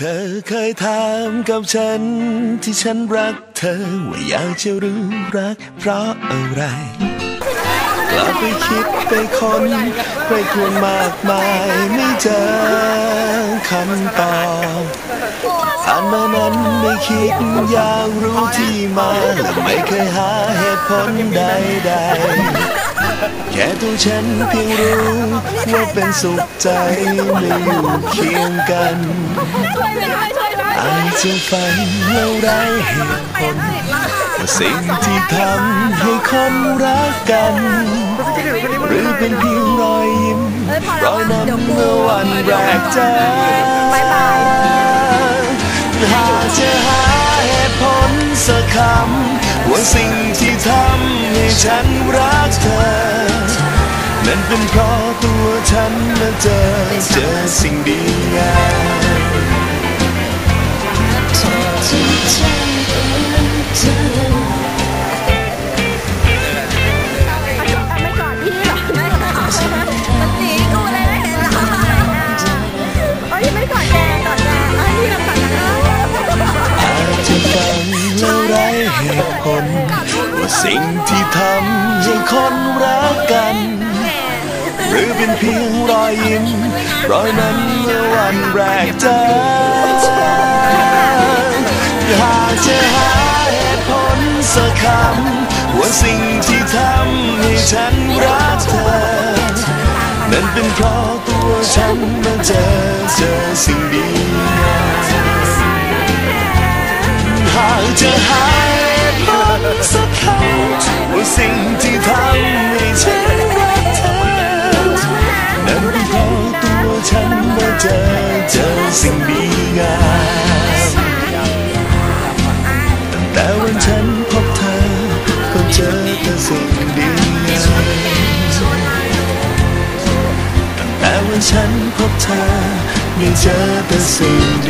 ธอเคยถามกับฉัน ที่ฉันรักเธอ ว่าอยากจะรู้รักเพราะอะไรกลับไปคิดไปค้นไปควรมากมายไม่เจอคำตอบผ่านมานั้นไม่คิดอยากรู้ที่มาและไม่เคยหาเหตุผลใดๆ แค่ตัวฉันเพียงรู้ว่าเป็นสุขใจไม่อยู่เคียงกันช่วยด้วยช่วยด้วยอาจจะฝันแล้วได้เหตุผลว่าสิ่งที่ทำให้คนรักกัน หรือเป็นเพียงรอยยิ้มรอยนั้นเมื่อวันแรกเจอหากจะหาเหตุผลสักคำว่าสิ่งที่ทำให้ฉันรักเธอ นั้นเป็นเพราะตัวฉันมาเจอเจอสิ่งดีงามที่ฉันหนีกูเลยนะเห็นเหรอเอ้ยไม่กอดแกกอดแกเอ้ยพี่ลำกอดกันแล้วอาจจะฟังเหตุผลว่าสิ่งที่ทำให้คนรักกัน รือเป็นเพียงรอยยิ้มรอยนั้นเมื่อวันแรกเจอหากจะหาเหตุผลสักคำว่าสิ่งที่ทำให้ฉันรักเธอ นั้นเป็นเพราะตัวฉันมาเจอเจอสิ่งดีหากจะหาเหตุผลสักคำว่าสิ่ง สิ่งดีงามแต่วันฉันพบเธอ ก็เจอแต่สิ่งดีงามแต่วันฉันพบเธอยังเจอแต่สิ่งดี